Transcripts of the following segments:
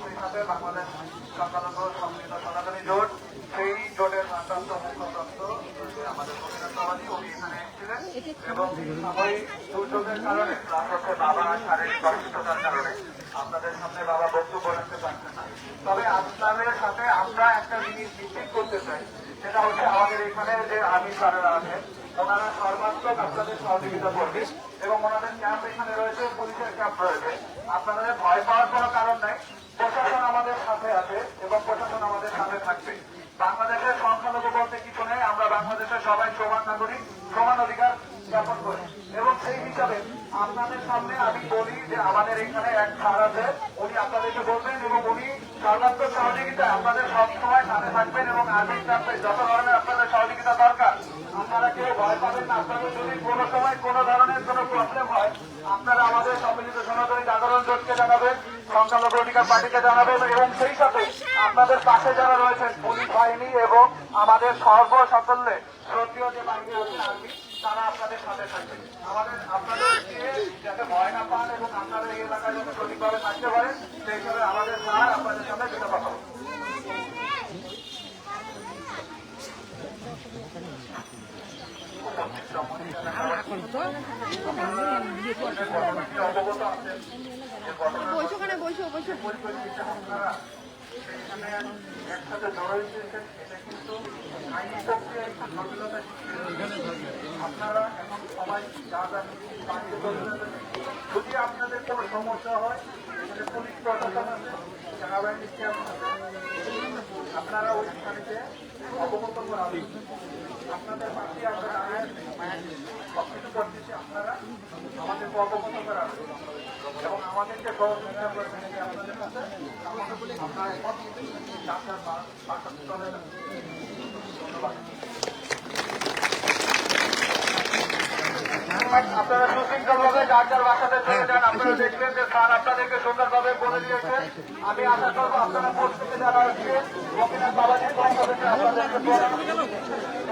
সেই সাথে বাংলাদেশ সংখ্যালঘু সম্মিলিত আমাদের এখানে এসেছিলেন এবং বাবা শারীরিক আপনাদের সামনে বাবা বক্তব্য রাখতে পারছেন না তবে আপনাদের সাথে আমরা একটা জিনিস নিশ্চিত করতে চাই, সেটা হচ্ছে আমাদের এখানে যে আর্মি স্যারেরা আছেন, ওনারা সর্বাত্মক আপনাদের সহযোগিতা করবে এবং ওনাদের ক্যাম্প এখানে রয়েছে, পুলিশের ক্যাম্প রয়েছে। আপনাদের ভয় পাওয়ার কোনো কারণ নাই, প্রশাসন আমাদের সাথে আছে এবং প্রশাসন আমাদের সাথে থাকবে। বাংলাদেশের সংখ্যালঘু বলতে কিছু নেই, আমরা বাংলাদেশের সবাই সমান নাগরিক, সমান অধিকার জ্ঞাপন করি। এবং সেই হিসাবে আপনাদের সামনে আমি বলি যে আমাদের এখানে এক স্যার আছে, উনি আপনাদেরকে বলবেন এবং উনি সর্বাত্মক আপনাদের সবসময় সাথে থাকবেন এবং আর্মি ক্যাম্পে যত ধরনের আপনাদের সহযোগিতা দরকার, আপনারা কেউ ভয় আপনাদের যদি কোনো সময় কোনো ধরনের কোনো প্রবলেম হয়, আপনারা আমাদের সম্মিলিত জানাবেন, সংখ্যালঘু অধিকার পার্টিকে জানাবেন এবং সেই সাথে আপনাদের পাশে যারা রয়েছেন, পুলিশ বাহিনী এবং আমাদের সর্বসাকল্যে শ্রদ্ধীয় যে বাহিনী আছে আর্মি, তারা আপনাদের সাথে থাকবে আমাদের আপনাদেরকে যাতে ভয় না পান এবং আপনারা এই এলাকায় যাতে সঠিকভাবে থাকতে পারেন, সেই হিসাবে আমাদের স্যার আপনাদের সামনে দুটো কথা বলবেন। অবগত আছেন যে ঘটনা একসাথে কিন্তু আপনারা এখন সবাই যা। যদি আপনাদের কোনো সমস্যা হয় পুলিশ প্রশাসন আছে সেনাবাহিনীর ক্যাম্প আছে আপনারা ওই স্থানীতে অবগত আপনাদের পাশে আমরা সবকিছু করতেছি আপনারা আমাদেরকে অবগত করাবেন এবং আমাদেরকে সহযোগিতা করবেন আপনাদের কাছে আপনারা আপনারা সুশৃঙ্খলভাবে যার যার বাসাতে চলে যান, আপনারা দেখলেন যে স্যার আপনাদেরকে সুন্দরভাবে বলে দিয়েছে আমি আশা করব আপনারা প্রস্তুতি যারা আছে গোপীনাথ আপনাদেরকে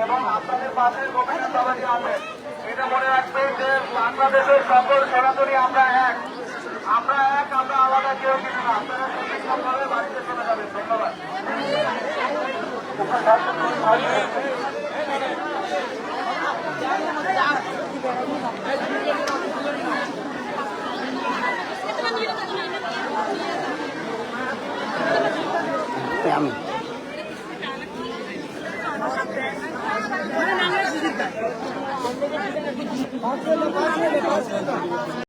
এবং আপনাদের পাশে গোপীনাথ বাবাজি আছেন। এটা মনে রাখবেন যে বাংলাদেশের সকল সনাতনী আমরা এক। আমরা এক, আমরা আলাদা কেউ কিছু না। আপনারা সুশৃঙ্খলভাবে বাড়িতে চলে যাবেন। ধন্যবাদ। আমি